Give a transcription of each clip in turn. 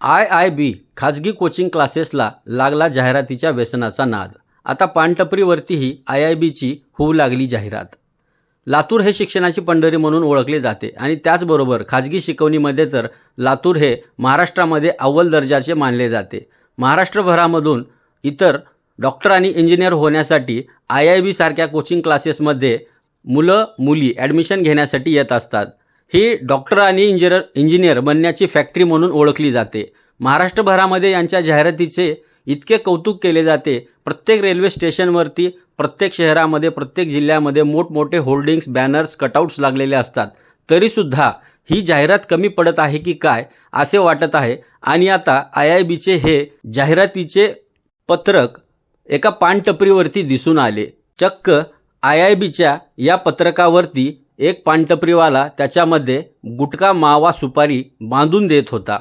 I I बी खाजगी coaching क्लासेसला लागला जाहिरातीच्या व्यसनाचा नाद. आता पानटपरीवरतीही आय आय बीची होऊ लागली जाहिरात. लातूर हे शिक्षणाची पंढरी म्हणून ओळखले जाते आणि त्याचबरोबर खाजगी शिकवणीमध्ये तर लातूर हे महाराष्ट्रामध्ये अव्वल दर्जाचे मानले जाते. महाराष्ट्रभरामधून इतर डॉक्टर आणि इंजिनियर होण्यासाठी आय आय बीसारख्या कोचिंग क्लासेसमध्ये मुलं मुली ॲडमिशन घेण्यासाठी येत असतात. ही डॉक्टर आणि इंजिनियर इंजिनियर बनण्याची फॅक्टरी म्हणून ओळखली जाते. महाराष्ट्रभरामध्ये यांच्या जाहिरातीचे इतके कौतुक केले जाते. प्रत्येक रेल्वे स्टेशनवरती प्रत्येक शहरामध्ये प्रत्येक जिल्ह्यामध्ये मोठमोठे होर्डिंग्स बॅनर्स कटआउट्स लागलेले असतात. तरीसुद्धा ही जाहिरात कमी पडत आहे की काय असे वाटत आहे. आणि आता आय आय बीचे हे जाहिरातीचे पत्रक एका पानटपरीवरती दिसून आले. चक्क आय आय बीच्या या पत्रकावरती एक पानटपरीवाला त्याच्यामध्ये गुटखा मावा सुपारी बांधून देत होता.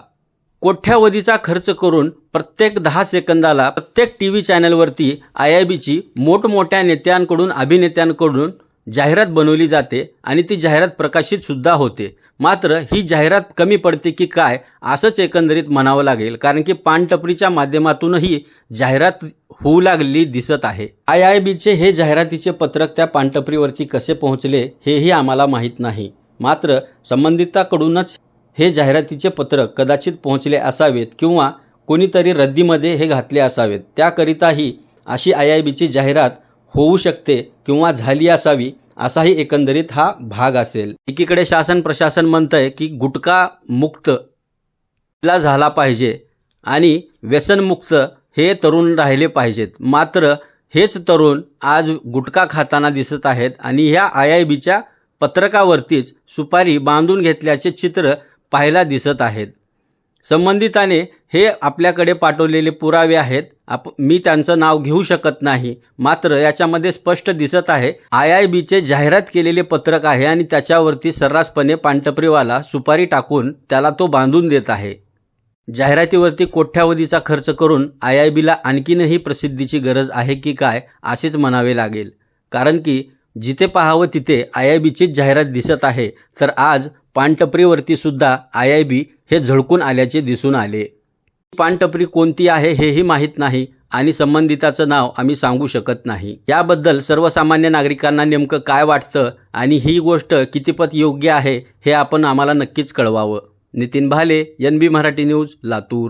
कोठ्यावधीचा खर्च करून प्रत्येक दहा सेकंदाला प्रत्येक टी व्ही चॅनलवरती आय आय बीची मोठमोठ्या नेत्यांकडून अभिनेत्यांकडून जाहिरात बनवली जाते आणि ती जाहिरात प्रकाशितसुद्धा होते. मात्र ही जाहिरात कमी पडते की काय असंच एकंदरीत म्हणावं लागेल कारण की पानटपरीच्या माध्यमातूनही जाहिरात होऊ लागलेली दिसत आहे. आय आय बीचे हे जाहिरातीचे पत्रक त्या पानटपरीवरती कसे पोहोचले हेही आम्हाला माहीत नाही. मात्र संबंधिताकडूनच हे जाहिरातीचे पत्रक कदाचित पोहोचले असावेत किंवा कोणीतरी रद्दीमध्ये हे घातले असावेत. त्याकरिताही अशी आय आय बीची जाहिरात होऊ शकते किंवा झाली असावी असाही एकंदरीत हा भाग असेल. एकीकडे शासन प्रशासन म्हणतंय की गुटखा मुक्त ला झाला पाहिजे आणि व्यसनमुक्त हे तरुण राहिले पाहिजेत. मात्र हेच तरुण आज गुटखा खाताना दिसत आहेत आणि ह्या आय आय बीच्या पत्रकावरतीच सुपारी बांधून घेतल्याचे चित्र पाहायला दिसत आहेत. संबंधिताने हे आपल्याकडे पाठवलेले पुरावे आहेत. आप मी त्यांचं नाव घेऊ शकत नाही. मात्र याच्यामध्ये स्पष्ट दिसत आहे आय आय बीचे जाहिरात केलेले पत्रक आहे आणि त्याच्यावरती सर्रासपणे पानटपरीवाला सुपारी टाकून त्याला तो बांधून देत आहे. जाहिरातीवरती कोट्यावधीचा खर्च करून आय आय बीला आणखीनही प्रसिद्धीची गरज आहे की काय असेच म्हणावे लागेल. कारण की जिथे पाहावं तिथे आय आय बीचीच जाहिरात दिसत आहे. तर आज पानटपरीवरती सुद्धा आय आय बी हे झळकून आल्याचे दिसून आले. पानटपरी कोणती आहे हेही माहीत नाही आणि संबंधिताचं नाव आम्ही सांगू शकत नाही. याबद्दल सर्वसामान्य नागरिकांना नेमकं काय वाटतं आणि ही गोष्ट कितीपत योग्य आहे हे आपण आम्हाला नक्कीच कळवावं. Nitin Bhale N B Marathi news Latur.